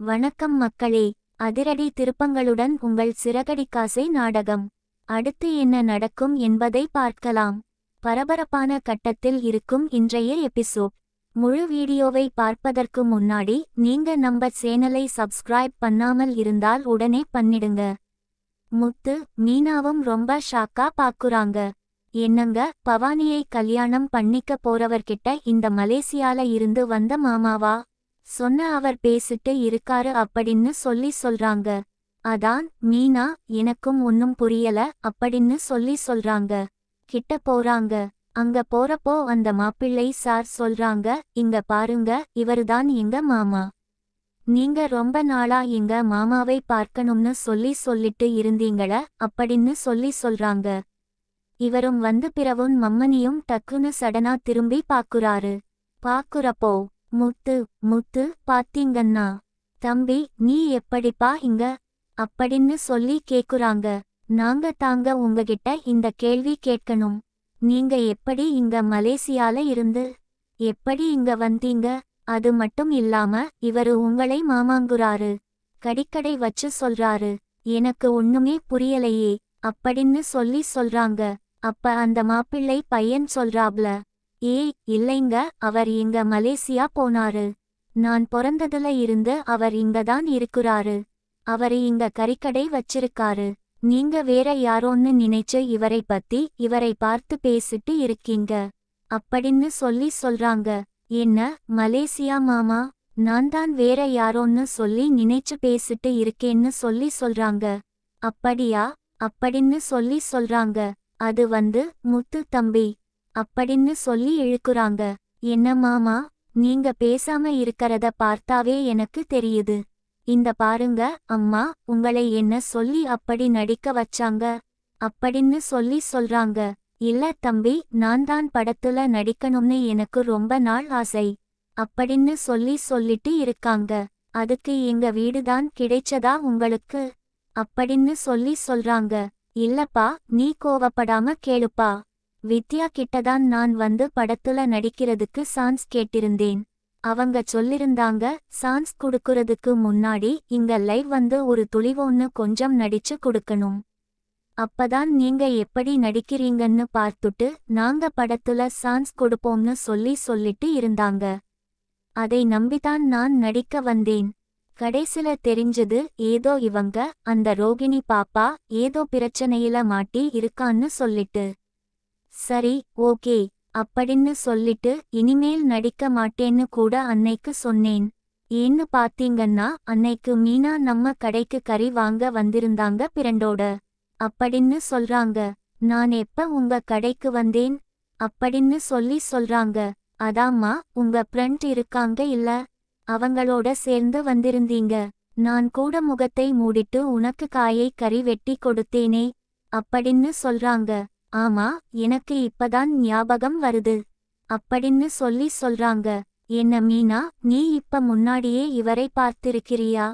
வணக்கம் மக்களே அதிரடி திருப்பங்களுடன் உங்கள் சிறகடிக்காசை நாடகம். அடுத்து என்ன நடக்கும் என்பதை பார்க்கலாம். பரபரப்பான கட்டத்தில் இருக்கும் இன்றைய எபிசோட். முழு வீடியோவை பார்ப்பதற்கு முன்னாடி நீங்க நம்ம சேனலை சப்ஸ்கிரைப் பண்ணாமல் இருந்தால் உடனே பண்ணிடுங்க. முத்து மீனாவும் ரொம்ப ஷாக்கா பாக்குறாங்க. என்னங்க பவானியை கல்யாணம் பண்ணிக்க போறவர்கிட்ட இந்த மலேசியால இருந்து வந்த மாமாவா? சொன்ன அவர் பேசிட்டு இருக்காரு அப்படின்னு சொல்லி சொல்றாங்க. அதான் மீனா எனக்கும் ஒன்னும் புரியல அப்படின்னு சொல்லி சொல்றாங்க. கிட்ட போறாங்க. அங்க போறப்போ அந்த மாப்பிள்ளை சார் சொல்றாங்க இங்க பாருங்க இவருதான் எங்க மாமா. நீங்க ரொம்ப நாளா எங்க மாமாவை பார்க்கணும்னு சொல்லி சொல்லிட்டு இருந்தீங்கள? அப்படின்னு சொல்லி சொல்றாங்க. இவரும் வந்து பிறவும் மம்மனியும் டக்குன்னு சடனா திரும்பி பாக்குறாரு. பாக்குறப்போ முத்து முத்து பாத்தீங்கன்னா தம்பி நீ எப்படிப்பா இங்க? அப்படின்னு சொல்லி கேக்குறாங்க. நாங்க தாங்க உங்ககிட்ட இந்த கேள்வி கேட்கணும். நீங்க எப்படி இங்க மலேசியால இருந்து? எப்படி இங்க வந்தீங்க? அது மட்டும் இல்லாம இவரு உங்களை மாமாங்குறாரு. கடிக்கடை வச்சு சொல்றாரு. எனக்கு ஒண்ணுமே புரியலையே அப்படின்னு சொல்லி சொல்றாங்க. அப்ப அந்த மாப்பிள்ளை பையன் சொல்றாப்ல. ஏய் இல்லைங்க அவர் இங்க மலேசியா போனாரு. நான் பொறந்ததுல இருந்து அவர் இங்கதான் இருக்குறாரு. அவரு இங்க கறிக்கடை வச்சிருக்காரு. நீங்க வேற யாரோன்னு நினைச்சு இவரை பத்தி இவரை பார்த்து பேசிட்டு இருக்கீங்க. அப்படின்னு சொல்லி சொல்றாங்க. என்ன மலேசியா மாமா? நான் தான் வேற யாரோன்னு சொல்லி நினைச்சு பேசிட்டு இருக்கேன்னு சொல்லி சொல்றாங்க. அப்படியா? அப்படின்னு சொல்லி சொல்றாங்க. அது வந்து முத்து தம்பி. அப்படின்னு சொல்லி இழுக்குறாங்க என்ன மாமா நீங்க பேசாம இருக்கறத பார்த்தாவே எனக்கு தெரியுது. இந்த பாருங்க அம்மா உங்களை என்ன சொல்லி அப்படி நடிக்க வச்சாங்க. அப்படின்னு சொல்லி சொல்றாங்க. இல்ல தம்பி நான் தான் படத்துல நடிக்கணும்னு எனக்கு ரொம்ப நாள் ஆசை. அப்படின்னு சொல்லி சொல்லிட்டு இருக்காங்க. அதுக்கு எங்க வீடுதான் கிடைச்சதா உங்களுக்கு? அப்படின்னு சொல்லி சொல்றாங்க. இல்லப்பா நீ கோவப்படாம கேளுப்பா. வித்யா கிட்டதான் நான் வந்து படத்துல நடிக்கிறதுக்கு சான்ஸ் கேட்டிருந்தேன். அவங்க சொல்லிருந்தாங்க சான்ஸ் குடுக்கறதுக்கு முன்னாடி இங்க லைவ் வந்து ஒரு துளிவோன்னு கொஞ்சம் நடிச்சு குடுக்கணும். அப்பதான் நீங்க எப்படி நடிக்கிறீங்கன்னு பார்த்துட்டு நாங்க படத்துல சான்ஸ் கொடுப்போம்னு சொல்லி சொல்லிட்டு இருந்தாங்க. அதை நம்பிதான் நான் நடிக்க வந்தேன். கடைசில தெரிஞ்சது ஏதோ இவங்க அந்த ரோகிணி பாப்பா ஏதோ பிரச்சனையில மாட்டி இருக்கான்னு சொல்லிட்டு. சரி ஓகே அப்படின்னு சொல்லிட்டு இனிமேல் நடிக்க மாட்டேன்னு கூட அன்னைக்கு சொன்னேன். ஏன்னு பாத்தீங்கன்னா அன்னைக்கு மீனா நம்ம கடைக்கு கறி வாங்க வந்திருந்தாங்க பிரண்டோட. அப்படின்னு சொல்றாங்க. நான் எப்ப உங்க கடைக்கு வந்தேன்? அப்படின்னு சொல்லி சொல்றாங்க. அதாம்மா உங்க பிரண்ட் இருக்காங்க இல்ல? அவங்களோட சேர்ந்து வந்திருந்தீங்க. நான் கூட முகத்தை மூடிட்டு உனக்கு காயை கறி வெட்டி கொடுத்தேனே அப்படின்னு சொல்றாங்க. ஆமா எனக்கு இப்பதான் ஞாபகம் வருது. அப்படின்னு சொல்லி சொல்றாங்க. என்ன மீனா நீ இப்ப முன்னாடியே இவரை பார்த்திருக்கிறியா?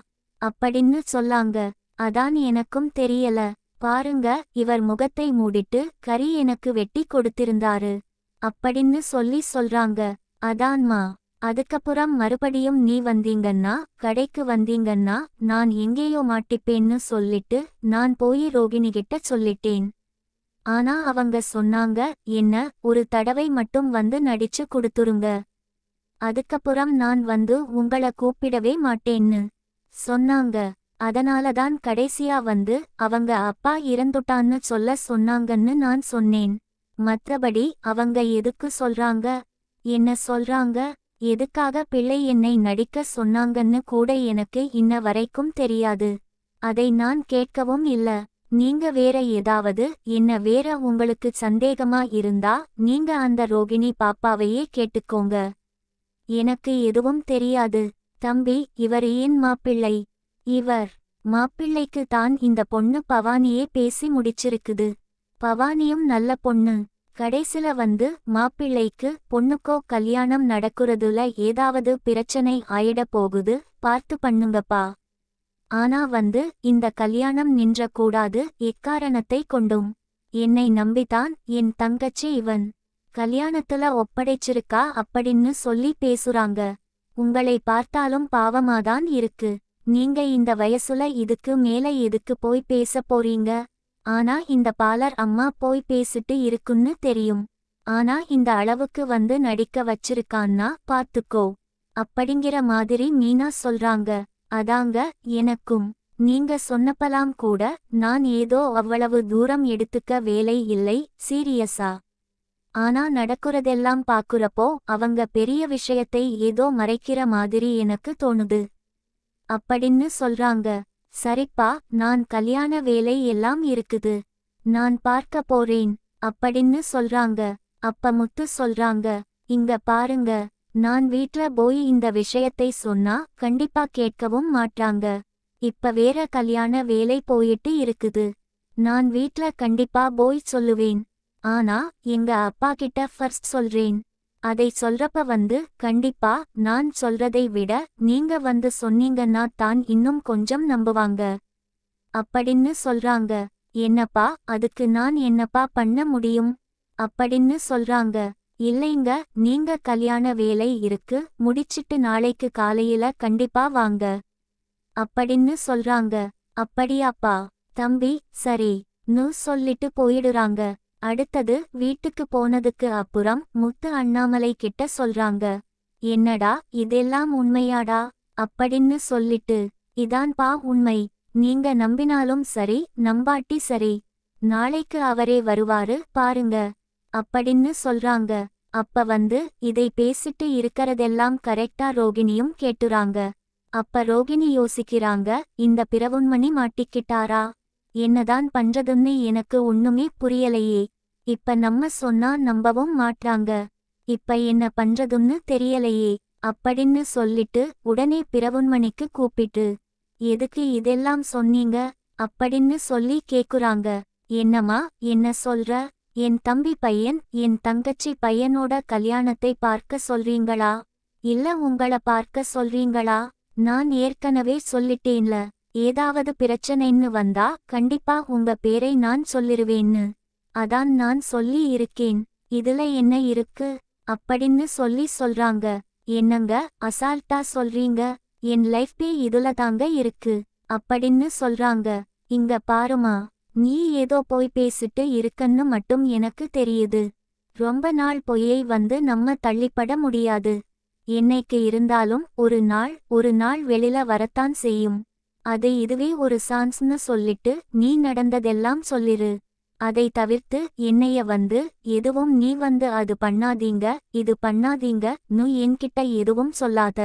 அப்படின்னு சொல்லாங்க. அதான் எனக்கும் தெரியல. பாருங்க இவர் முகத்தை மூடிட்டு கறி எனக்கு வெட்டி கொடுத்திருந்தாரு. அப்படின்னு சொல்லி சொல்றாங்க. அதான்மா அதுக்கப்புறம் மறுபடியும் நீ வந்தீங்கன்னா கடைக்கு வந்தீங்கன்னா நான் எங்கேயோ மாட்டிப்பேன்னு சொல்லிட்டு நான் போய் ரோகிணிகிட்ட சொல்லிட்டேன். ஆனா அவங்க சொன்னாங்க என்ன ஒரு தடவை மட்டும் வந்து நடிச்சு கொடுத்துருங்க. அதுக்கப்புறம் நான் வந்து உங்கள கூப்பிடவே மாட்டேன்னு. சொன்னாங்க. அதனாலதான் கடைசியா வந்து அவங்க அப்பா இறந்துட்டான்னு சொல்ல சொன்னாங்கன்னு நான் சொன்னேன். மற்றபடி அவங்க எதுக்கு சொல்றாங்க? என்ன சொல்றாங்க? எதுக்காக பிள்ளை என்னை நடிக்க சொன்னாங்கன்னு கூட எனக்கு இன்ன வரைக்கும் தெரியாது. அதை நான் கேட்கவும் இல்ல. நீங்க வேற ஏதாவது என்ன வேற உங்களுக்கு சந்தேகமா இருந்தா நீங்க அந்த ரோகிணி பாப்பாவையே கேட்டுக்கோங்க. எனக்கு எதுவும் தெரியாது. தம்பி இவர் ஏன் மாப்பிள்ளை? இவர் மாப்பிள்ளைக்கு தான் இந்த பொண்ணு பவானியே பேசி முடிச்சிருக்குது. பவானியும் நல்ல பொண்ணு. கடைசில வந்து மாப்பிள்ளைக்கு பொண்ணுக்கோ கல்யாணம் நடக்குறதுல ஏதாவது பிரச்சனை ஆயிட போகுது பார்த்து பண்ணுங்கப்பா. ஆனா வந்து இந்த கல்யாணம் நின்ற கூடாது எக்காரணத்தை கொண்டும்? என்னை நம்பித்தான் என் தங்கச்சி இவன். கல்யாணத்துல ஒப்படைச்சிருக்கா அப்படின்னு சொல்லி பேசுறாங்க. உங்களை பார்த்தாலும் பாவமாதான் இருக்கு. நீங்க இந்த வயசுல இதுக்கு மேல எதுக்கு போய் பேச போறீங்க? ஆனா இந்த பாலர் அம்மா போய் பேசிட்டு இருக்குன்னு தெரியும். ஆனா இந்த அளவுக்கு வந்து நடிக்க வச்சிருக்கான்னா பாத்துக்கோ அப்படிங்கிற மாதிரி மீனா சொல்றாங்க. அதாங்க எனக்கும். நீங்க சொன்னப்பலாம் கூட நான் ஏதோ அவ்வளவு தூரம் எடுத்துக்க வேலை இல்லை சீரியஸா? ஆனா நடக்குறதெல்லாம் பாக்குறப்போ அவங்க பெரிய விஷயத்தை ஏதோ மறைக்கிற மாதிரி எனக்கு தோணுது. அப்படின்னு சொல்றாங்க. சரிப்பா நான் கல்யாண வேலை எல்லாம் இருக்குது. நான் பார்க்க போறேன் அப்படின்னு சொல்றாங்க. அப்ப முத்து சொல்றாங்க. இங்க பாருங்க. நான் வீட்ல போய் இந்த விஷயத்தை சொன்னா கண்டிப்பா கேட்கவும் மாட்டாங்க. இப்ப வேற கல்யாண வேலை போயிட்டு இருக்குது. நான் வீட்ல கண்டிப்பா போய் சொல்லுவேன். ஆனா எங்க அப்பா கிட்ட ஃபர்ஸ்ட் சொல்றேன். அதை சொல்றப்ப வந்து கண்டிப்பா நான் சொல்றதை விட நீங்க வந்து சொன்னீங்கன்னா தான் இன்னும் கொஞ்சம் நம்புவாங்க. அப்படின்னு சொல்றாங்க. என்னப்பா அதுக்கு நான் என்னப்பா பண்ண முடியும்? அப்படின்னு சொல்றாங்க. இல்லைங்க நீங்க கல்யாண வேலை இருக்கு முடிச்சிட்டு நாளைக்கு காலையில கண்டிப்பா வாங்க. அப்படின்னு சொல்றாங்க. அப்படியாப்பா தம்பி சரி நு சொல்லிட்டு போயிடுறாங்க. அடுத்தது வீட்டுக்கு போனதுக்கு அப்புறம் முத்து அண்ணாமலை கிட்ட சொல்றாங்க. என்னடா இதெல்லாம் உண்மையாடா? அப்படின்னு சொல்லிட்டு இதான்பா உண்மை. நீங்க நம்பினாலும் சரி நம்பாட்டி சரி. நாளைக்கு அவரே வருவாரு பாருங்க. அப்படின்னு சொல்றாங்க. அப்ப வந்து இதை பேசிட்டு இருக்கறதெல்லாம் கரெக்டா ரோகிணியும் கேட்டுறாங்க. அப்ப ரோகிணி யோசிக்கிறாங்க இந்த பிறவுண்மணி மாட்டிக்கிட்டாரா? என்னதான் பண்றதுன்னு எனக்கு ஒண்ணுமே புரியலையே. இப்ப நம்ம சொன்னா நம்பவும் மாட்றாங்க. இப்ப என்ன பண்றதுன்னு தெரியலையே. அப்படின்னு சொல்லிட்டு உடனே பிறவுண்மணிக்கு கூப்பிட்டு எதுக்கு இதெல்லாம் சொன்னீங்க? அப்படின்னு சொல்லி கேக்குறாங்க. என்னம்மா என்ன சொல்ற? என் தம்பி பையன் என் தங்கச்சி பையனோட கல்யாணத்தை பார்க்க சொல்றீங்களா? இல்ல உங்கள பார்க்க சொல்றீங்களா? நான் ஏற்கனவே சொல்லிட்டேன்ல. ஏதாவது பிரச்சனைன்னு வந்தா கண்டிப்பா உங்க பேரை நான் சொல்லிருவேன்னு. அதான் நான் சொல்லி இருக்கேன். இதுல என்ன இருக்கு? அப்படின்னு சொல்லி சொல்றாங்க. என்னங்க அசால்ட்டா சொல்றீங்க? என் லைஃபே இதுல தாங்க இருக்கு. அப்படின்னு சொல்றாங்க. இங்க பாருமா. நீ ஏதோ போய் பேசிட்டு இருக்கன்னு மட்டும் எனக்கு தெரியுது. ரொம்ப நாள் பொய்யை வந்து நம்ம தள்ளிப்பட முடியாது. என்னைக்கு இருந்தாலும் ஒரு நாள் ஒரு நாள் வெளில வரத்தான் செய்யும். அது இதுவே ஒரு சான்ஸ்னு சொல்லிட்டு நீ நடந்ததெல்லாம் சொல்லிரு. அதை தவிர்த்து என்னைய வந்து எதுவும் நீ வந்து அது பண்ணாதீங்க இது பண்ணாதீங்க நு என்கிட்ட எதுவும் சொல்லாத.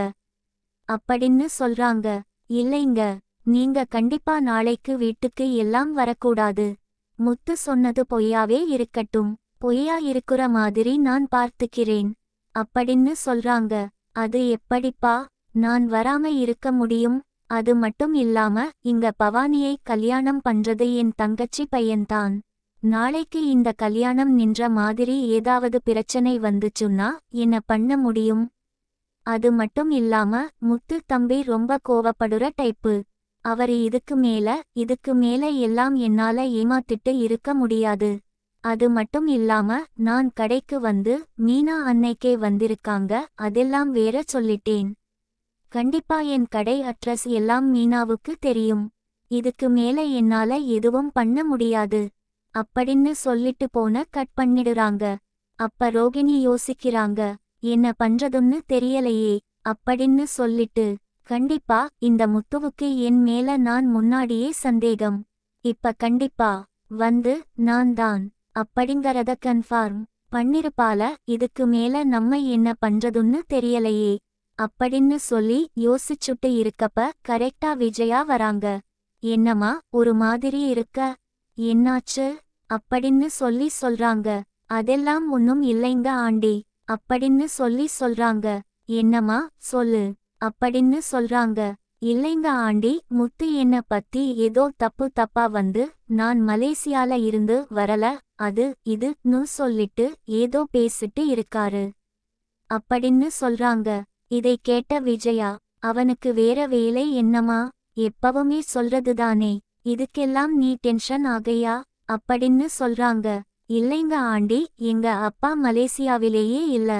அப்படின்னு சொல்றாங்க. இல்லைங்க. நீங்க கண்டிப்பா நாளைக்கு வீட்டுக்கு எல்லாம் வரக்கூடாது. முத்து சொன்னது பொய்யாவே இருக்கட்டும். பொய்யா இருக்கிற மாதிரி நான் பார்த்துக்கிறேன். அப்படின்னு சொல்றாங்க. அது எப்படிப்பா? நான் வராம இருக்க முடியும். அது மட்டும் இல்லாம இங்க பவானியை கல்யாணம் பண்றது என் தங்கச்சி பையன்தான். நாளைக்கு இந்த கல்யாணம் நின்ற மாதிரி ஏதாவது பிரச்சனை வந்துச்சுன்னா என்ன பண்ண முடியும்? அது மட்டும் இல்லாம முத்து தம்பி ரொம்ப கோவப்படுற டைப்பு. அவர் இதுக்கு மேல இதுக்கு மேல எல்லாம் என்னால ஏமாத்திட்டு இருக்க முடியாது. அது மட்டும் இல்லாம நான் கடைக்கு வந்து மீனா அன்னைக்கே வந்திருக்காங்க அதெல்லாம் வேற சொல்லிட்டேன். கண்டிப்பா என் கடை அட்ரஸ் எல்லாம் மீனாவுக்கு தெரியும். இதுக்கு மேல என்னால எதுவும் பண்ண முடியாது. அப்படின்னு சொல்லிட்டு போன கட் பண்ணிடுறாங்க. அப்ப ரோகிணி யோசிக்கிறாங்க என்ன பண்றதுன்னு தெரியலையே அப்படின்னு சொல்லிட்டு. கண்டிப்பா இந்த முத்துவுக்கு என் மேல நான் முன்னாடியே சந்தேகம். இப்ப கண்டிப்பா வந்து நான் தான். அப்படிங்கறத கன்ஃபார்ம் பண்ணிருப்பால இதுக்கு மேல நம்ம என்ன பண்றதுன்னு தெரியலையே. அப்படின்னு சொல்லி யோசிச்சுட்டு இருக்கப்ப கரெக்டா விஜயா வராங்க. என்னமா ஒரு மாதிரி இருக்க? என்னாச்சு? அப்படின்னு சொல்லி சொல்றாங்க. அதெல்லாம் ஒன்னும் இல்லைங்க ஆண்டி. அப்படின்னு சொல்லி சொல்றாங்க. என்னமா சொல்லு. அப்படின்னு சொல்றாங்க. இல்லைங்க ஆண்டி முத்து என்ன பத்தி ஏதோ தப்பு தப்பா வந்து நான் மலேசியால இருந்து வரல அது இதுன்னு சொல்லிட்டு ஏதோ பேசிட்டு இருக்காரு. அப்படின்னு சொல்றாங்க. இதை கேட்ட விஜயா அவனுக்கு வேற வேலை என்னமா எப்பவுமே சொல்றதுதானே இதுக்கெல்லாம் நீ டென்ஷன் ஆகையா? அப்படின்னு சொல்றாங்க. இல்லைங்க ஆண்டி எங்க அப்பா மலேசியாவிலேயே இல்ல.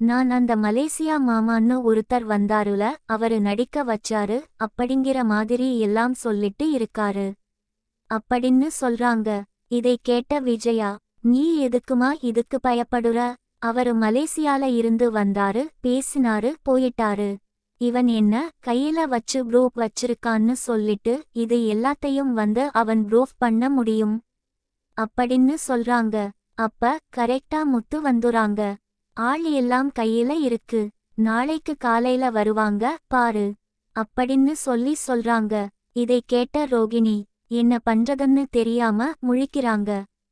நான் அந்த மலேசியா மாமான்னு ஒருத்தர் வந்தாருல அவரு நடிக்க வச்சாரு அப்படிங்கிற மாதிரி எல்லாம் சொல்லிட்டு இருக்காரு. அப்படின்னு சொல்றாங்க. இதை கேட்ட விஜயா நீ எதுக்குமா இதுக்கு பயப்படுற? அவரு மலேசியால இருந்து வந்தாரு பேசினாரு போயிட்டாரு. இவன் என்ன கையில வச்சு ப்ரூஃப் வச்சிருக்கான்னு சொல்லிட்டு இது எல்லாத்தையும் வந்து அவன் ப்ரூஃப் பண்ண முடியும்? அப்படின்னு சொல்றாங்க. அப்ப கரெக்டா முத்து வந்துறாங்க. ஆள் எல்லாம் கையில இருக்கு. நாளைக்கு காலையில வருவாங்க பாரு. அப்படின்னு சொல்லி சொல்றாங்க. இதை கேட்ட ரோகிணி என்ன பண்றதுன்னு தெரியாம முழிக்கிறாங்க.